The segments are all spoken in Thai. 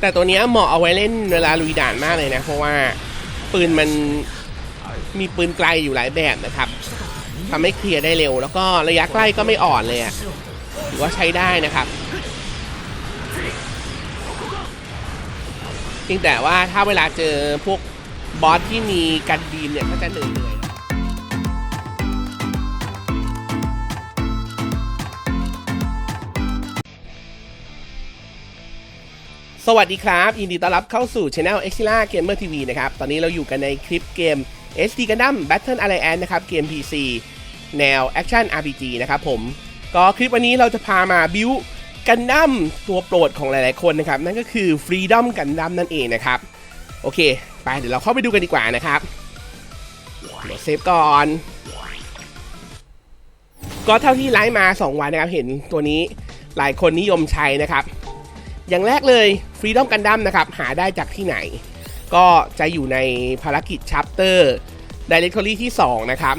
แต่ตัวนี้เหมาะเอาไว้เล่นเวลาลุยด่านมากเลยนะ เพราะว่าปืนมันมีปืนไกลอยู่หลายแบบนะครับทำให้เคลียร์ได้เร็ว แล้วก็ระยะใกล้ก็ไม่อ่อนเลยถือว่าใช้ได้นะครับจริงแต่ว่าถ้าเวลาเจอพวกบอสที่มีกันดีมเนี่ยก็จะเหนื่อย สวัสดีครับยินดีต้อนรับเข้าสู่ช anel e x i l a Gamer TV นะครับ ตอนนี้เราอยู่กันในคลิปเกม SD Gundam Battle Alliance นะครับ เกม PC แนว Action RPG นะครับผม ก็คลิปวันนี้เราจะพามาบิวกันดั้มตัวโปรดของหลายๆคนนะครับ นั่นก็คือ Freedom Gundam นั่นเองนะครับ โอเค ไปเดี๋ยวเราเข้าไปดูกันดีกว่านะครับเดี๋ยวเซฟก่อน ก็เท่าที่ไลฟ์มา 2 วันนะครับ เห็นตัวนี้หลายคนนิยมใช้นะครับ อย่างแรกเลย Freedom Gundam นะครับ หาได้จากที่ไหน ก็จะอยู่ในภารกิจ Chapter Directory ที่ 2 นะครับ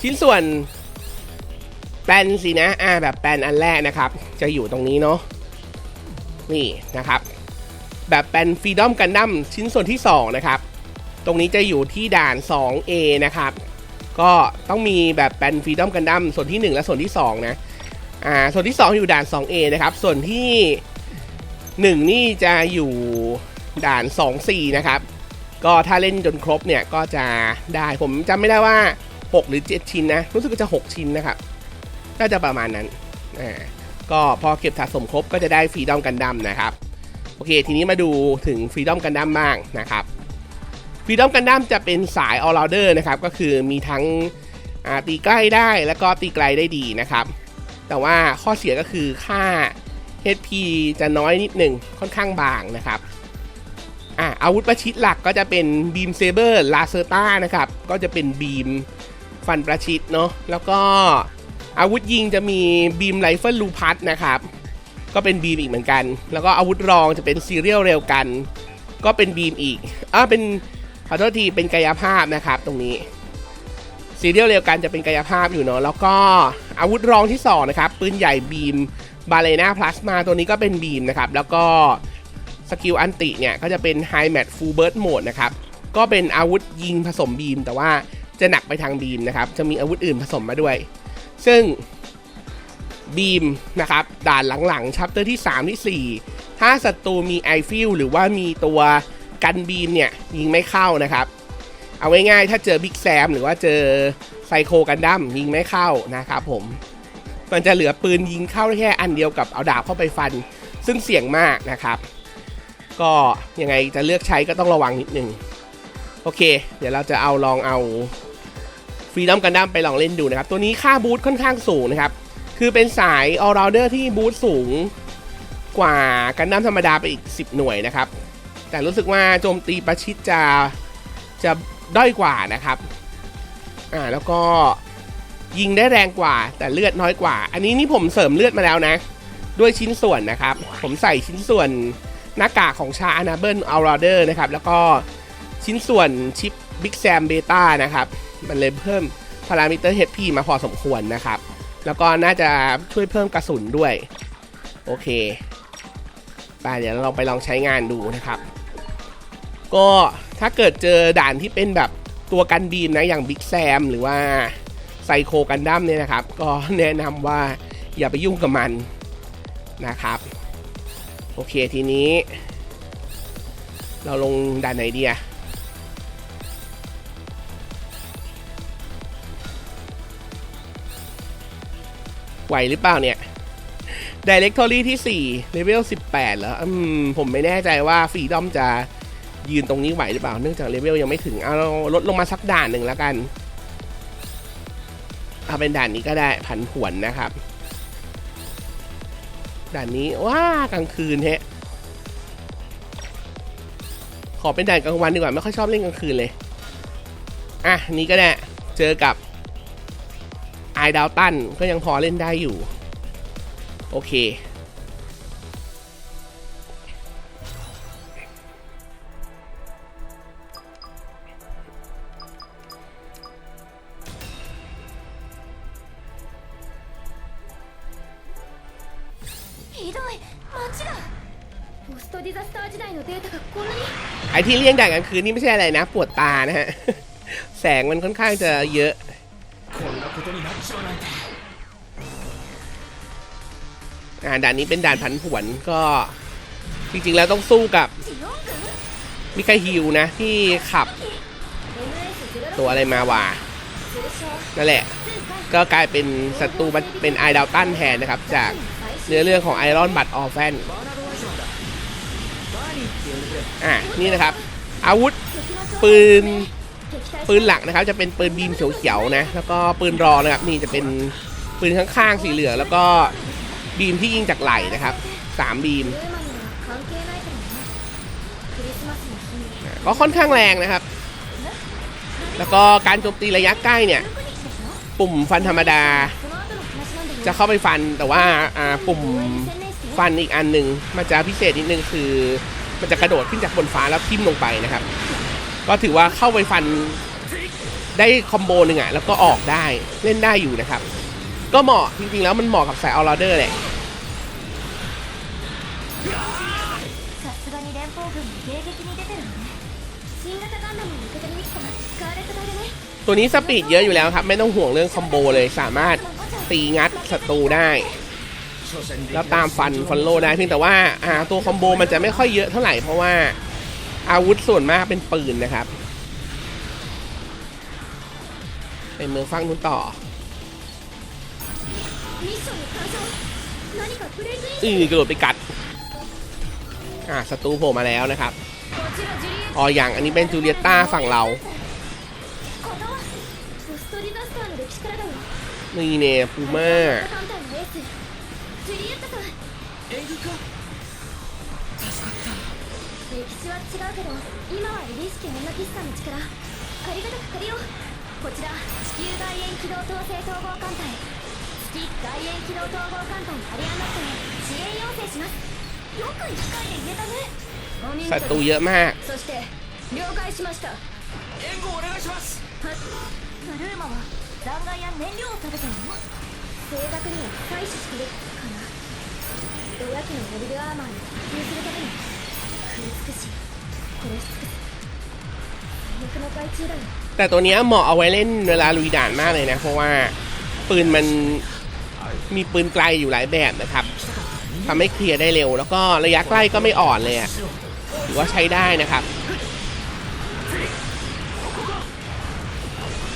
ชิ้นส่วนแปลนสินะอ่าแบบแปลนอันแรกนะครับ จะอยู่ตรงนี้เนาะนี่นะครับ แบบแปลน Freedom Gundam ชิ้นส่วนที่ 2 นะครับ ตรงนี้จะอยู่ที่ด่าน 2A นะครับ ก็ต้องมีแบบแปลน Freedom Gundam ส่วนที่ 1 และส่วนที่ 2 นะอ่าส่วนที่ 2 อยู่ด่าน 2A นะครับ ส่วนที่ 1 นี่จะอยู่ด่าน 2-4 นะครับ ก็ถ้าเล่นจนครบเนี่ยก็จะได้ผมจำไม่ได้ว่า 6 หรือ 7 ชิ้นนะ รู้สึกว่าจะ 6 ชิ้นนะครับ น่าจะประมาณนั้นอ่าก็พอเก็บสะสมครบก็จะได้ฟรีดอมกันดั้มนะครับ โอเค ทีนี้มาดูถึงฟรีดอมกันดั้มบ้างนะครับฟรีดอมกันดั้มจะเป็นสาย all rounder นะครับ ก็คือมีทั้งตีใกล้ได้แล้วก็ตีไกลได้ดีนะครับ แต่ว่าข้อเสียก็คือค่า HP จะน้อยนิดหนึ่งค่อนข้างบางนะครับอะอาวุธประชิดหลักก็จะเป็นบีมเซเบอร์ลาเซอร์ต้านะครับ ก็จะเป็นบีมฟันประชิดเนาะแล้วก็อาวุธยิงจะมีบีมไรเฟิลลูพัทนะครับ ก็เป็นบีมอีกเหมือนกัน แล้วก็อาวุธรองจะเป็นซีเรียลเร็วกัน ก็เป็นบีมอีกอ่าเป็นขอโทษทีเป็นกายภาพนะครับตรงนี้ซีเรียลเร็วกันจะเป็นกายภาพอยู่เนาะแล้วก็อาวุธรองที่สองนะครับปืนใหญ่บีม บาเลน่าพลาสมาตัวนี้ก็เป็นบีมนะครับ แล้วก็สกิลอันติเนี่ย ก็จะเป็นไฮแมทฟูลเบิร์ d โหมดนะครับ ก็เป็นอาวุธยิงผสมบีม แต่ว่าจะหนักไปทางบีมนะครับ จะมีอาวุธอื่นผสมมาด้วย ซึ่งบีมนะครับ ด่านหลังๆชัปเตอร์ที่ 3 ที่ 4 ถ้าศัตรูมีไอฟิลหรือว่ามีตัวกันบีมเนี่ย ยิงไม่เข้านะครับ เอาง่ายๆถ้าเจอบิ๊กแซมหรือว่าเจอไซโคกันดั้มยิงไม่เข้านะครับผม มันจะเหลือปืนยิงเข้าได้แค่อันเดียวกับเอาดาบเข้าไปฟัน ซึ่งเสี่ยงมากนะครับ ก็ยังไงจะเลือกใช้ก็ต้องระวังนิดนึงโอเค เดี๋ยวเราจะเอาลองเอาฟรีดอมกันดั้มไปลองเล่นดูนะครับ ตัวนี้ค่าบูทค่อนข้างสูงนะครับ คือเป็นสาย all rounder ที่บูทสูงกว่ากันดั้มธรรมดาไปอีก 10 หน่วยนะครับ แต่รู้สึกว่าโจมตีประชิดจะจะด้อยกว่านะครับ อ่าแล้วก็ ยิงได้แรงกว่าแต่เลือดน้อยกว่า อันนี้นี่ผมเสริมเลือดมาแล้วนะ ด้วยชิ้นส่วนนะครับ ผมใส่ชิ้นส่วนหน้ากากของชาอนาเบิลอัลราเดอร์นะครับ แล้วก็ชิ้นส่วนชิปบิ๊กแซมเบต้านะครับ มันเลยเพิ่มพารามิเตอร์เฮพีมาพอสมควรนะครับ แล้วก็น่าจะช่วยเพิ่มกระสุนด้วย โอเคไปเดี๋ยวเราไปลองใช้งานดูนะครับ ก็ถ้าเกิดเจอด่านที่เป็นแบบตัวกันบีมนะอย่างบิ๊กแซมหรือว่า ไซโคกันดั้มเนี่ยนะครับ ก็แนะนำว่าอย่าไปยุ่งกับมันนะครับ โอเคทีนี้ เราลงด่านไหนดีอะไหวหรือเปล่าเนี่ย Directory ที่ 4 Level 18เหรออืมผมไม่แน่ใจว่าฟรีดอมจะยืนตรงนี้ไหวหรือเปล่า เนื่องจากเลเวลยังไม่ถึง เอาลดลงมาสักด่านหนึ่งแล้วกัน เอาเป็นด่านนี้ก็ได้ผันผวนนะครับ ด่านนี้ว้ากลางคืนฮะขอเป็นด่านกลางวันดีกว่าไม่ค่อยชอบเล่นกลางคืนเลยอะนี้ก็ได้เจอกับไอดาวตันก็ยังพอเล่นได้อยู่ โอเค トディザスター時代のデータがこんなに ไอ้ที่เลี่ยงด่านกลางคืนนี่ไม่ใช่อะไรนะ ปวดตานะฮะ แสงมันค่อนข้างจะเยอะ こんなことになっちまうなんて อ่าด่านนี้เป็นด่านผันผวนก็ จริงๆแล้วต้องสู้กับ ジオン軍 มิคาฮิวนะ ที่ขับ MS06 ตัวอะไรมาวะ 通称 นั่นแหละ 通貨 ก็กลายเป็นศัตรูมันเป็นไอดาวตันแทนนะครับ จากเนื้อเรื่องของไอรอนบัตออฟแฟน バーナー อ่านี่นะครับ อาวุธปืนปืนหลักนะครับ จะเป็นปืนบีมเขียวๆนะ แล้วก็ปืนรอนะครับนี่จะเป็นปืนข้างๆสีเหลืองแล้วก็บีมที่ยิงจากไหลนะครับสามบีมก็ค่อนข้างแรงนะครับ แล้วก็การโจมตีระยะใกล้เนี่ย ปุ่มฟันธรรมดา จะเข้าไปฟันแต่ว่าปุ่มฟันอีกอันหนึ่งมันจะพิเศษนิดนึงคือ มันจะกระโดดขึ้นจากบนฟ้าแล้วทิ่มลงไปนะครับ ก็ถือว่าเข้าไปฟันได้คอมโบหนึ่งอะแล้วก็ออกได้เล่นได้อยู่นะครับ ก็เหมาะจริงๆแล้วมันเหมาะกับสายออร์เดอร์แหละตัวนี้สปีดเยอะอยู่แล้วครับ ไม่ต้องห่วงเรื่องคอมโบเลยสามารถตีงัดศัตรูได้ แล้วตามฟันฟอลโลได้เพียงแต่ว่าอ่าตัวคอมโบมันจะไม่ค่อยเยอะเท่าไหร่เพราะว่าอาวุธส่วนมากเป็นปืนนะครับไปเมืองฟังนู้นต่ออือกระโดดไปกัดอ่าศัตรูโผล่มาแล้วนะครับอ๋ออย่างอันนี้เป็นจูเลียต้าฝั่งเรานี่เนี่ยปูม่า か助かった歴史は違うけど今はリリース家女騎士さんの力ありがたく借りようこちら地球外縁機動統制統合艦隊月外縁機動統合艦隊アリアンナットへ支援要請しますよく1回で言えたねお見 ศัตรู 事 เยอะมาก そして了解しましたは援護お願いしますブルーマは残骸や燃料を食べてるの正確には採取してるかな 親機のモビルアーマーに呼吸するために食い尽くし殺し尽くす最悪の害虫だよ แต่ตัวเนี้ยเหมาะเอาไว้เล่นเวลาลุยด่านมากเลยนะ เพราะว่าปืนมันมีปืนไกลอยู่หลายแบบนะครับทำให้เคลียร์ได้เร็ว แล้วก็ระยะใกล้ก็ไม่อ่อนเลยอะถือว่าใช้ได้นะครับ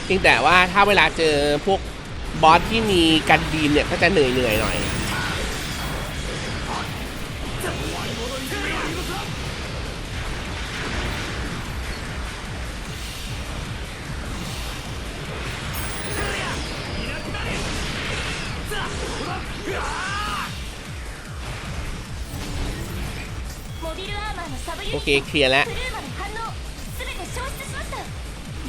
เพียงแต่ว่าถ้าเวลาเจอพวกบอสที่มีกันบีมเนี่ยก็จะเหนื่อยเหนื่อยๆหน่อย โอ ット เคเคลียร์แล้ว ブルーマの反応全て消失しました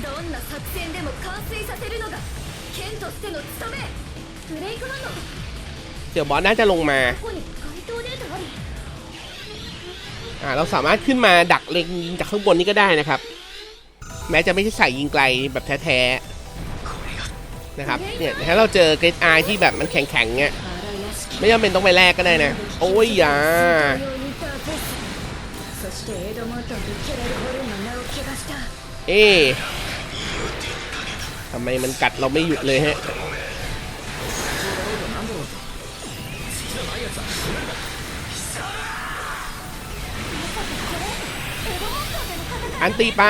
どんな作戦でも完遂させるのが剣としての務めブレイクマンの เดี๋ยวบอสน่าจะลงมา ここに該当データあり อ่าเราสามารถขึ้นมาดักเล็งยิงจากข้างบนนี้ก็ได้นะครับ แม้จะไม่ใช่ใส่ยิงไกลแบบแท้ๆนะครับเนี่ยถ้าเราเจอเกรดไอที่แบบมันแข็งๆเงี้ย ไม่จำเป็นต้องไปแลกก็ได้นะ โอ้ยอย่าเอ๊ทำไมมันกัดเราไม่หยุดเลยฮะอันตีไป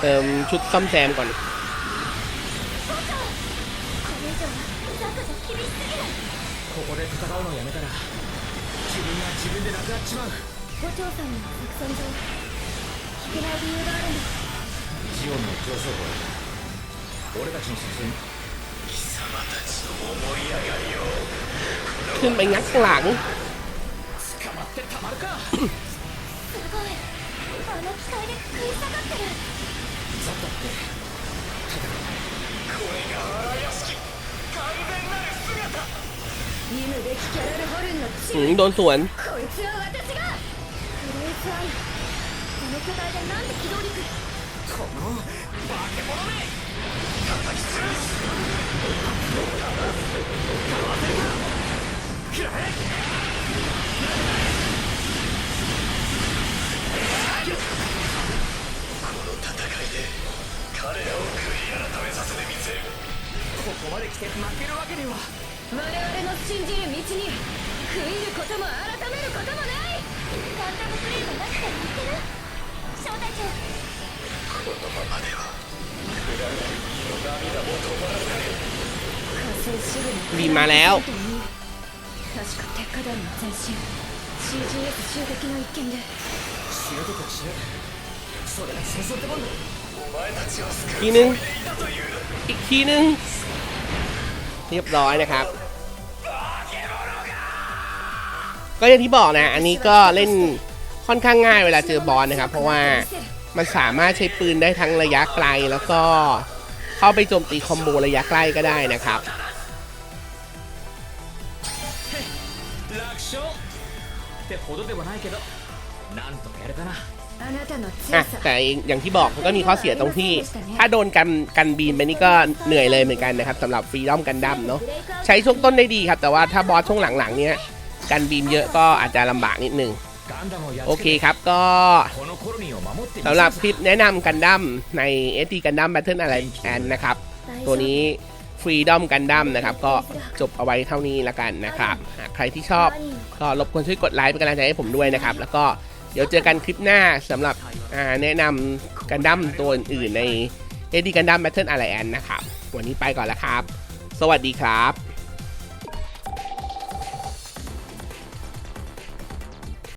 เติมชุดซ่อมแซมก่อน ここで戦うのをやめたら自分が自分でなくなっちまう五長さんには作戦上聞けない理由があるんだジオンの上昇部俺たちの作戦 ขึ้นไปงัดข้างหลัง 捕まってたまるかすごいあの機体で食い下がってるザッだって見るべきキャラルホルンの อื 血 มโดนสวน こいつは私がフレーズアイこの巨体でなんで機動力この化け物め ここまで来て負けるわけには我々の信じる道に悔いることも改めることもないガンダムプレイがなくて言ってる招待長火星支部の บินมาแล้ว 確か鉄火団の前進 CGS 襲撃の一件で死ぬとこ死ぬそれが戦争ってもんだお前たちを救 ทีนึง อีกทีนึง เรียบร้อยนะครับ ก็อย่างที่บอกนะ อันนี้ก็เล่นค่อนข้างง่ายเวลาเจอบอสนะครับ เพราะว่ามันสามารถใช้ปืนได้ทั้งระยะไกลแล้วก็เข้าไปโจมตีคอมโบระยะใกล้ก็ได้นะครับ 楽勝ってほどでもないけどなんとかやれたなあなたの แต่อย่างที่บอกมันก็มีข้อเสียตรงที่ ถ้าโดนกันกันบีนไปนี่ก็เหนื่อยเลยเหมือนกันนะครับสำหรับฟรีดอมกันดั้มเนาะใช้ช่วงต้นได้ดีครับ แต่ว่าถ้าบอสช่วงหลังๆเนี้ยกันบีมเยอะก็อาจจะลำบากนิดนึงโอเคครับก็สำหรับคลิปแนะนำกันดั้มในเอ Gundam Battle Alliance นนะครับ ตัวนี้ฟรีดอมกันดัมนะครับ ก็จบเอาไว้เท่านี้ละกันนะครับ ใครที่ชอบก็รบกวนช่วยกดไลค์เป็นกำลังใจให้ผมด้วยนะครับ แล้วก็ เดี๋ยวเจอกันคลิปหน้าสำหรับแนะนำกันดั้มตัวอื่นในเอดี้กันดั้ม Battle อะไรแอนนะครับ วันนี้ไปก่อนแล้วครับ สวัสดีครับ